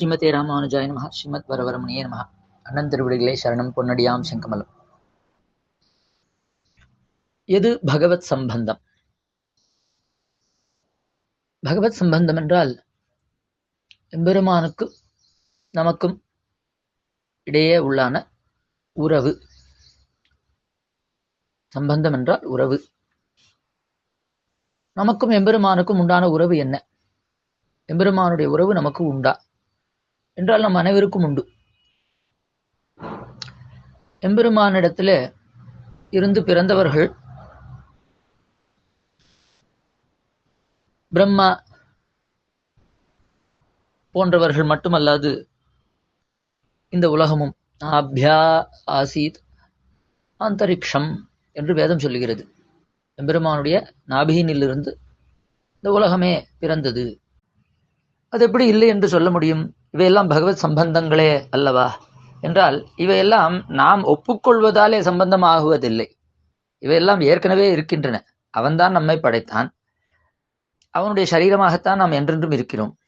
ஸ்ரீமதே ராமானுஜாய நம ஸ்ரீமத் வரவரமணியே நம அண்ணன் திருவிடிகளே சரணம் பொன்னடியாம் செங்கமலம். எது பகவத் சம்பந்தம்? பகவத் சம்பந்தம் என்றால் எம்பெருமானுக்கும் நமக்கும் இடையே உள்ளான உறவு. சம்பந்தம் என்றால் உறவு. நமக்கும் எம்பெருமானுக்கும் உண்டான உறவு என்ன? எம்பெருமானுடைய உறவு நமக்கு உண்டா? என்றால் நம் அனைவருக்கும் உண்டு. எம்பெருமானிடத்தில் இருந்து பிறந்தவர்கள் பிரம்மா போன்றவர்கள் மட்டுமல்லாது இந்த உலகமும் ஆப்யா ஆசீத் அந்தரிக்ஷம் என்று வேதம் சொல்லுகிறது. எம்பெருமானுடைய நாபியினிலிருந்து இந்த உலகமே பிறந்தது. அது எப்படி இல்லை என்று சொல்ல முடியும்? இவையெல்லாம் பகவத் சம்பந்தங்களே அல்லவா? என்றால் இவையெல்லாம் நாம் ஒப்புக்கொள்வதாலே சம்பந்தமாகுவதில்லை. இவையெல்லாம் ஏற்கனவே இருக்கின்றன. அவன்தான் நம்மை படைத்தான். அவனுடைய சரீரமாகத்தான் நாம் என்றென்றும் இருக்கிறோம்.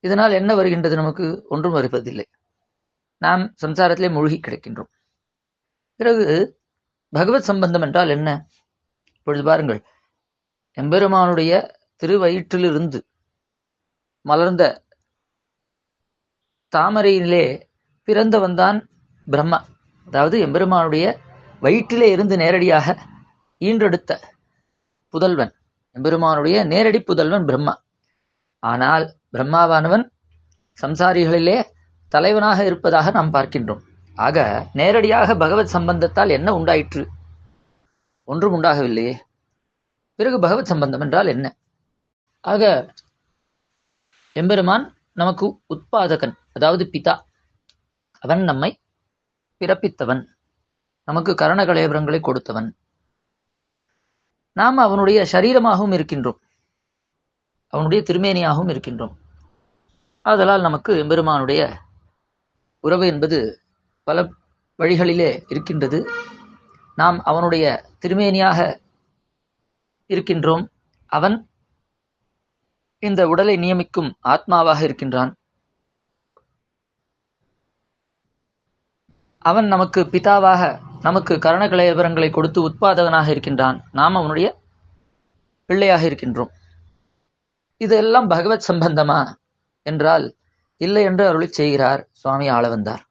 இதனால் என்ன வருகின்றது நமக்கு? ஒன்றும் வருவதில்லை. நாம் சம்சாரத்திலே மூழ்கி கிடக்கின்றோம். பிறகு பகவத் சம்பந்தம் என்றால் என்ன? இப்பொழுது பாருங்கள். எம்பெருமானுடைய திருவயிற்றிலிருந்து மலர்ந்த தாமரையிலே பிறந்தவன்தான் பிரம்மா. அதாவது எம்பெருமானுடைய வயிற்றிலே இருந்து நேரடியாக ஈன்றெடுத்த புதல்வன். எம்பெருமானுடைய நேரடி புதல்வன் பிரம்மா. ஆனால் பிரம்மாவானவன் சம்சாரிகளிலே தலைவனாக இருப்பதாக நாம் பார்க்கின்றோம். ஆக நேரடியாக பகவத் சம்பந்தத்தால் என்ன உண்டாயிற்று? ஒன்றும் உண்டாகவில்லையே பிறகு பகவத் சம்பந்தம் என்றால் என்ன? ஆக எம்பெருமான் நமக்கு உத்பாதகன் அதாவது பிதா. அவன் நம்மை பிறப்பித்தவன். நமக்கு கரண கலையபரங்களை கொடுத்தவன். நாம் அவனுடைய சரீரமாகவும் இருக்கின்றோம். அவனுடைய திருமேனியாகவும் இருக்கின்றோம். ஆதலால் நமக்கு எம்பெருமானுடைய உறவு என்பது பல வழிகளிலே இருக்கின்றது. நாம் அவனுடைய திருமேனியாக இருக்கின்றோம். அவன் இந்த உடலை நியமிக்கும் ஆத்மாவாக இருக்கின்றான். அவன் நமக்கு பிதாவாக நமக்கு கரணகலை விவரங்களை கொடுத்து உத்பாதகனாக இருக்கின்றான். நாம் அவனுடைய பிள்ளையாக இருக்கின்றோம். இதெல்லாம் பகவத் சம்பந்தமா? என்றால் இல்லை என்று அருளி செய்கிறார் சுவாமி ஆளவந்தார்.